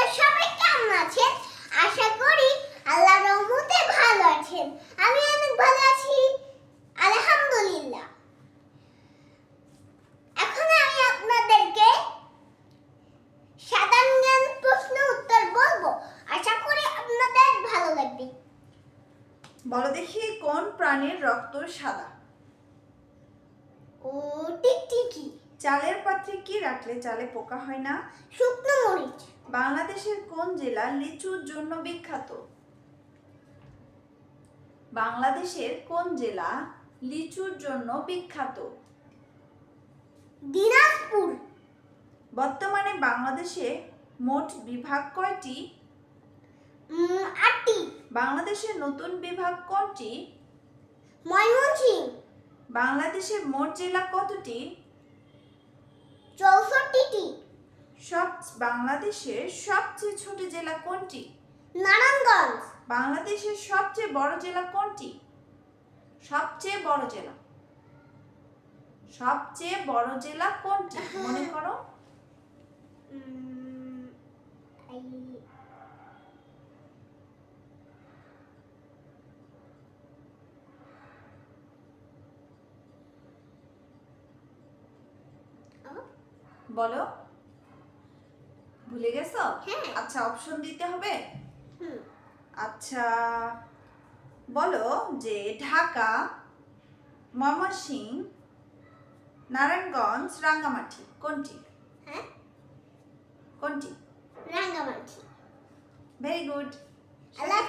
আপনারা সবাই কেমন আছেন? আশা করি আল্লাহর রহমতে ভালো আছেন। আমি অনেক ভালো আছি। আলহামদুলিল্লাহ। এখন আমি আপনাদেরকে সাধারণ জ্ঞান প্রশ্ন উত্তর বলব। আশা করি আপনাদের ভালো লাগবে। বলো দেখি কোন প্রাণীর রক্ত সাদা? ও টিকটিকি চালের পাত্রে কি রাখলে চালে পোকা হয় না? শুকনো মরিচ। বাংলাদেশের কোন জেলা লিচুর জন্য বিখ্যাত? বাংলাদেশের কোন জেলা লিচুর জন্য বিখ্যাত? দিনাজপুর। বর্তমানে বাংলাদেশে মোট বিভাগ কয়টি? আটটি। বাংলাদেশের নতুন বিভাগ কোনটি? ময়মনসিংহ। বাংলাদেশের মোট জেলা কতটি? চৌষট্টিটি। বাংলাদেশের সবচেয়ে ছোট জেলা কোনটি? নারায়ণগঞ্জ। বাংলাদেশের সবচেয়ে বড় জেলা কোনটি? সবচেয়ে বড় জেলা। সবচেয়ে বড় জেলা কোনটি? মনে করো। বলো। ভুলে গেছো? হ্যাঁ। আচ্ছা অপশন দিতে হবে? আচ্ছা বলো যে ঢাকা ময়মনসিংহ নারায়ণগঞ্জ রাঙ্গামাটি কোনটি? হ্যাঁ। কোনটি? রাঙ্গামাটি। ভেরি গুড আল্লাহ